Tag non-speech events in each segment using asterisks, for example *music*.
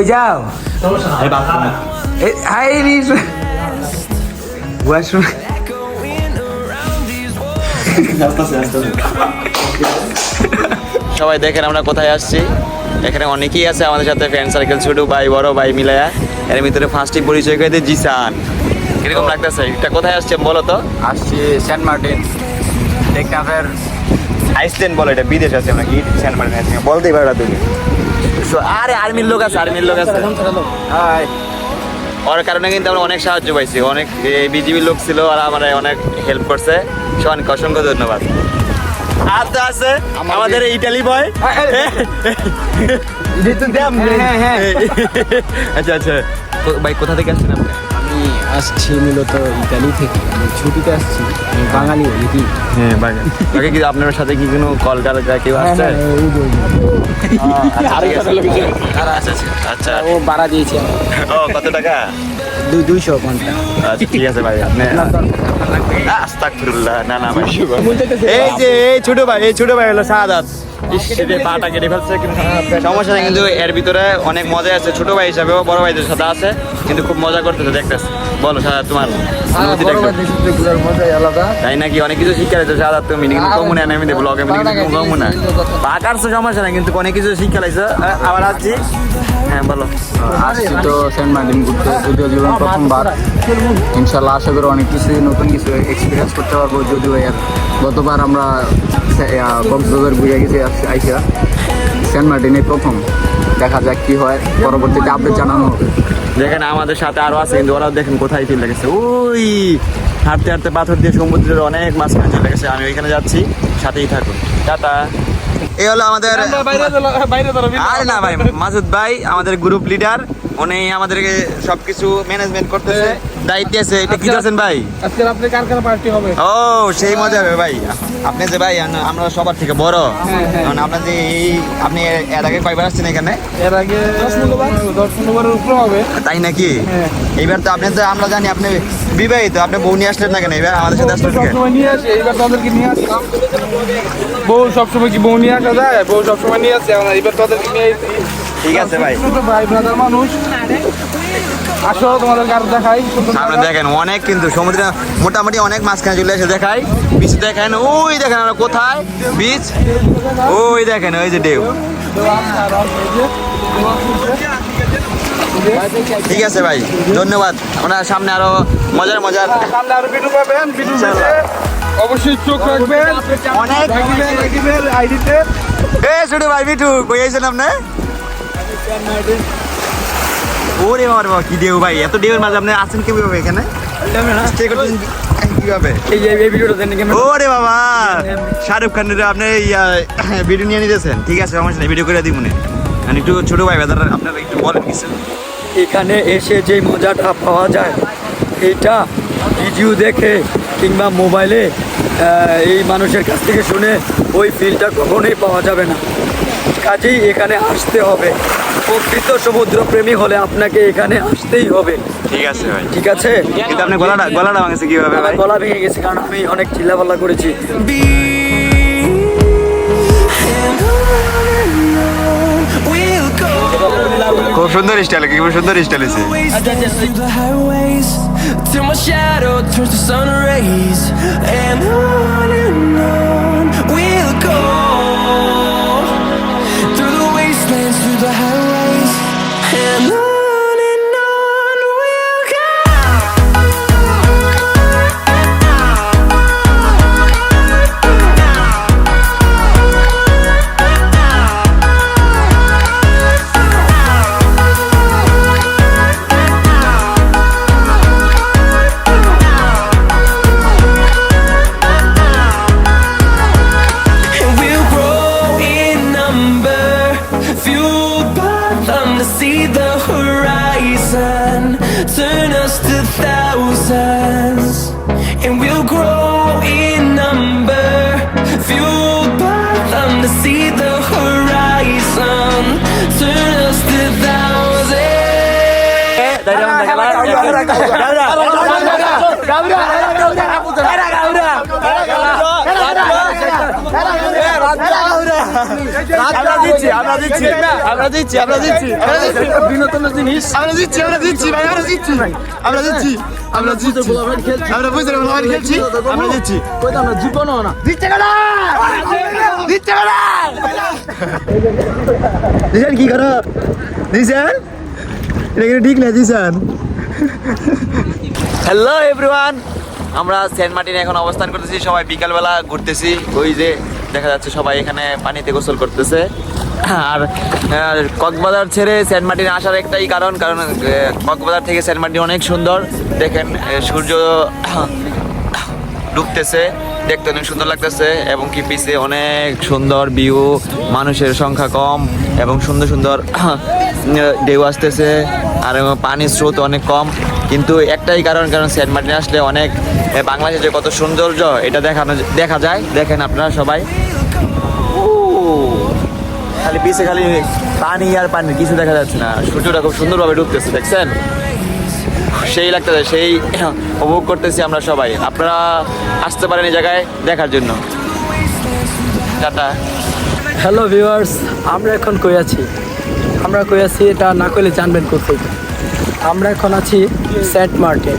কই যাও? ওয়াশরুম. সবাই দেখেন আমরা কোথায় আসছি। এখানে অনেকেই আছে আমাদের সাথে ফ্রেন্ড সার্কেল ছোট ভাই বড় ভাই মিলায়া। এর ভিতরে ফার্স্টই পরিচয় করে দিয়ে জিসান। কীরকম লাগতেছে? এটা কোথায় আসছে বলো তো? আসছি সেন্ট মার্টিন টেকনাফের আইসল্যান্ড বলো এটা বিদেশ আছে নাকি? সেন্ট মার্টিন বলতেই পারো তুমি। So, আরে আর্মির লোক আছে আর্মির লোক আছে। হাই। ওর কারণে কিন্তু আমরা অনেক সাহায্য পাইছি। অনেক বিজিবি লোক ছিল আর আমার অনেক হেল্প করছে। সবাইকে অসংখ্য ধন্যবাদ। আর তো আছে আমাদের ইটালি বয় *laughs* হ্যাঁ হ্যাঁ। আচ্ছা আচ্ছা। ভাই কোথা থেকে আসছেন আপনি? আসছি মূলত ইতালি থেকে। আমি ছুটিতে আসছি আমি বাঙালি এটি হ্যাঁ কি আপনার সাথে কি কোনো কল কাল কেউ আসছে? আচ্ছা আচ্ছা, আচ্ছা। ও ভাড়া দিয়েছে। ও কত টাকা? দুইশো ঘণ্টা আচ্ছা ঠিক আছে ভাই আপনি না না ভাই। এই যে এই ছোট ভাই এই ছোট ভাই হলো সাদাত। পাটা কেটে ফেলছে কিন্তু সমস্যা নেই কিন্তু এর ভিতরে অনেক মজা আছে। ছোট ভাই হিসাবেও বড় ভাইদের সাথে আছে কিন্তু খুব মজা করতেছে দেখতেছে। বলো সাদা তোমার অনুভূতিটা মজাই আলাদা। তাই নাকি? অনেক কিছু শিক্ষা দিতে সাদা তুমি কিন্তু কমু না আমি ব্লগে আমি কিন্তু কমু না পাকার তো সমস্যা নাই কিন্তু অনেক কিছু শিক্ষা লাইছো আবার আসছি। হ্যাঁ বলো। আসছি তো সেন্ট মার্টিন ঘুরতে। যদিও জীবন প্রথমবার ইনশাল্লাহ আশা করি অনেক কিছু নতুন কিছু এক্সপিরিয়েন্স করতে পারব। যদিও গতবার আমরা কক্সবাজার ঘুরে গেছি আইসা। সেন্ট মার্টিনে প্রথম। দেখা যাক কি হয়। পরবর্তীতে আপডেট জানানো হবে। দেখেন আমাদের সাথে আরও আছে কিন্তু ওরাও দেখেন কোথায় চলে গেছে। ওই হাঁটতে হাঁটতে পাথর দিয়ে সমুদ্রের অনেক মাঝখানে চলে গেছে। আমি ওইখানে যাচ্ছি সাথেই থাকুন। টাটা। এই হলো আমাদের আরে না ভাই মাসুদ ভাই আমাদের গ্রুপ লিডার উনি আমাদেরকে সবকিছু ম্যানেজমেন্ট করতেছে দায়িত্বে আছে এটা কি আছেন ভাই? আজকে রাত্রে কারখানা পার্টি হবে? ও সেই মজা হবে ভাই। আপনি যে ভাই আমরা সবার থেকে বড়। কারণ আপনার যে এই আপনি এর- আগে কয়বার আসছেন এখানে? এর আগে দশ পনেরোবার দশ পনেরোবারের উপরে হবে। তাই নাকি? হ্যাঁ। এইবার তো আপনি তো আমরা জানি আপনি বিবাহিত আপনি বউ নিয়ে আসলেন না কেন? এবার আমাদের সাথে আসলেন সবসময় নিয়ে আসি এইবার তাদেরকে নিয়ে আসলাম বউ সবসময় কি বউ নিয়ে আসা যায়? বউ সবসময় নিয়ে আসে এইবার তাদেরকে নিয়ে ঠিক আছে ভাই। ভাই ব্রাদার মানুষ। আসো তোমাদেরকে আরও দেখাই সামনে দেখেন অনেক কিন্তু সমুদ্রে মোটামুটি অনেক মাঝখানে চলে এসে দেখাই। বিচ দেখেন ওই দেখেন আমরা কোথায়? বিচ ওই দেখেন ওই যে ঢেউ। ঠিক আছে ভাই ধন্যবাদ। আমরা সামনে আরও মজার মজার সামনে আরও ভিডিও পাবেন ভিডিও অবশ্যই চোখ রাখবেন। অনেক আইডিতে এ ছোট ভাই মিঠু কই আইছেন আপনি? ওরে বাবা বাবা, কি ভাই? এত ঢেউর মাঝে আপনি আছেন কীভাবে এখানে? এই বাবা! শাহরুখ খানের আপনি ভিডিও নিয়ে নিতেছেন। ঠিক আছে সমস্যা নেই ভিডিও করে দিব মনে একটু ছোট ভাই বেদার আপনারা একটু বলেন কিছু। এখানে এসে যে মজাটা পাওয়া যায় এটা ভিডিও দেখে কিংবা মোবাইলে এই মানুষের কাছ থেকে শুনে ওই ফিলটা কখনোই পাওয়া যাবে না। কাজেই এখানে আসতে হবে। প্রকৃত সমুদ্র প্রেমী হলে আপনাকে এখানে আসতেই হবে ঠিক আছে ভাই ঠিক আছে কিন্তু আপনি গলাটা গলাটা ভাঙছে কীভাবে ভাই গলা ভেঙে গেছে কারণ আমি অনেক চিল্লাপাল্লা করেছি. খুব সুন্দর স্টাইল খুব সুন্দর স্টাইল আছে till my shadow turns to sun rays. And on and on see the horizon, turn us to thousands. And we'll grow in number, fueled by them to see the horizon, turn us to thousands. আমরা জিনিস আমরা দিচ্ছি আমরা আমরা আমরা কি করো দিছেন এটা ঠিক না দিছেন হ্যালো এভরিওয়ান আমরা সেন্ট মার্টিনে এখন অবস্থান করতেছি। সবাই বিকালবেলা ঘুরতেছি। ওই যে দেখা যাচ্ছে সবাই এখানে পানিতে গোসল করতেছে। আর কক্সবাজার ছেড়ে সেন্ট মার্টিন আসার একটাই কারণ কারণ কক্সবাজার থেকে সেন্ট মার্টিন অনেক সুন্দর। দেখেন সূর্য ডুবতেছে, দেখতে অনেক সুন্দর লাগতেছে এবং কি পিছে অনেক সুন্দর ভিউ মানুষের সংখ্যা কম এবং সুন্দর সুন্দর ঢেউ আসতেছে। আর পানির স্রোত অনেক কম। কিন্তু একটাই কারণ কারণ সেন্ট মার্টিন আসলে অনেক এ, বাংলাদেশের যে কত সৌন্দর্য এটা দেখানো দেখা যায়। দেখেন আপনারা সবাই। খালি পিছে খালি পানি আর পানি কিছু দেখা যাচ্ছে না। সূর্যটা খুব সুন্দরভাবে ডুবতেছে দেখছেন? সেই লাগতেছে সেই *coughs* উপভোগ করতেছি আমরা সবাই। আপনারা আসতে পারেন এই জায়গায় দেখার জন্য। টাটা। হ্যালো ভিউয়ার্স আমরা এখন কই আছি? আমরা কই আছি এটা না করলে জানবেন কোথায় আমরা এখন আছি সেন্ট মার্টিন।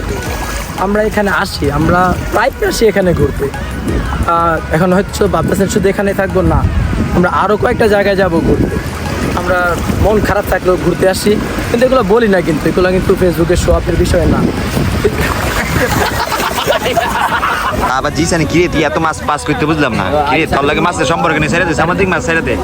আমরা এখানে আসি আমরা প্রায় আসি এখানে ঘুরতে। আর এখন হয়তো ভাবতেছেন শুধু এখানে থাকব? না আমরা আরও কয়েকটা জায়গায় যাব ঘুরতে। আমরা মন খারাপ থাকলেও ঘুরতে আসি। কিন্তু এগুলো বলি না কিন্তু এগুলো কিন্তু ফেসবুকে শো আপের বিষয় না। আবার জিসানি কিরে তুই এত মাছ পাস করতে বুঝলাম না। কিরে তোর লাগে মাছের সম্পর্ক নেই ছেড়ে দে সামুদ্রিক মাছ ছেড়ে দে।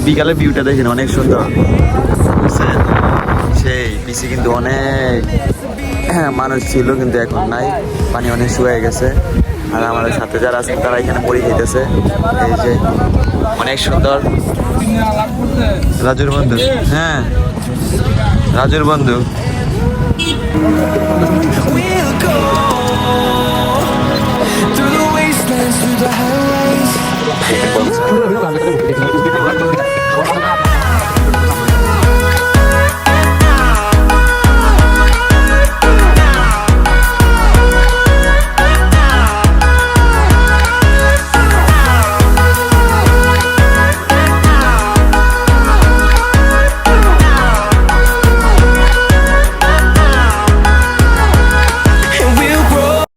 কিন্তু বিকালের ভিউটা দেখেন অনেক সুন্দর। বুঝছেন? সেই পিছে কিন্তু অনেক হ্যাঁ, মানুষ ছিল কিন্তু এখন নাই পানি অনেক শুয়ে গেছে। আর আমাদের সাথে যারা আছেন তারা এখানে পড়ে খেতেছে এই যে অনেক সুন্দর। রাজুর বন্ধু। হ্যাঁ রাজুর বন্ধু।